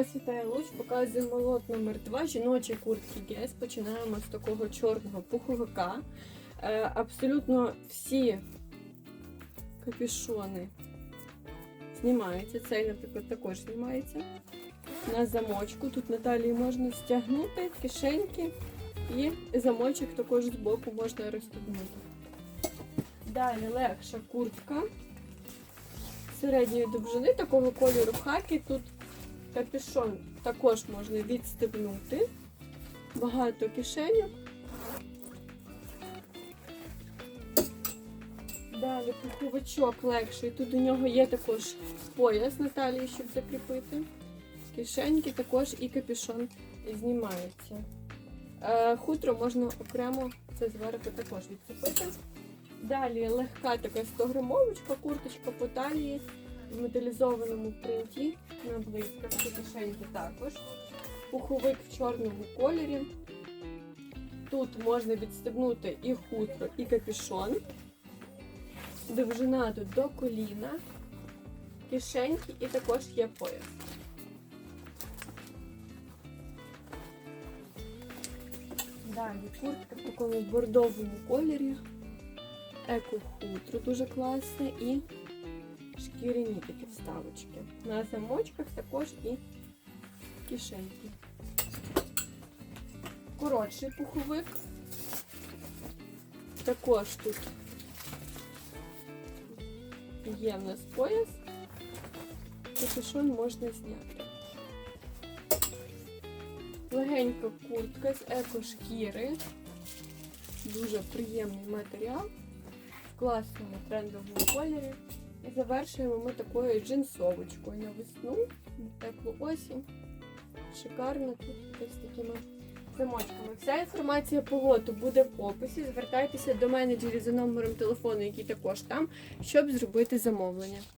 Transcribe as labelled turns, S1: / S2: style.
S1: Світає луч, показує молот номер 2 жіночі куртки ГЕС. Починаємо з такого чорного пуховика. Е, абсолютно всі капюшони знімаються. Цей, наприклад, також знімається. На замочку. Тут на талії можна стягнути кишеньки і замочок також з боку можна розстебнути. Далі легша куртка середньої довжини такого кольору хакі. Тут капюшон також можна відстебнути. Багато кишеньок. Далі пуховичок легший. Тут у нього є також пояс на талії, щоб закріпити. Кишеньки також і капюшон знімається. Е, хутро можна окремо це зверху також відцепити. Далі легка така 100-грамовочка, курточка по талії в металізованому принті на блискавці кишеньки також. Пуховик в чорному кольорі. Тут можна відстебнути і хутро, і капюшон. Довжина тут до коліна, кишеньки і також є пояс. Далі куртка в такому бордовому кольорі. Еко-хутро дуже класне і шкіряні такі вставочки. На замочках також і кишеньки. Коротший пуховик. Також тут є в нас пояс. Капюшон можна зняти. Легенька куртка з еко-шкіри. Дуже приємний матеріал в класному трендовому кольорі. І завершуємо ми такою джинсовочкою на весну, теплу осінь. Шикарно тут з такими замочками. Вся інформація по лоту буде в описі. Звертайтеся до менеджерів за номером телефону, який також там, щоб зробити замовлення.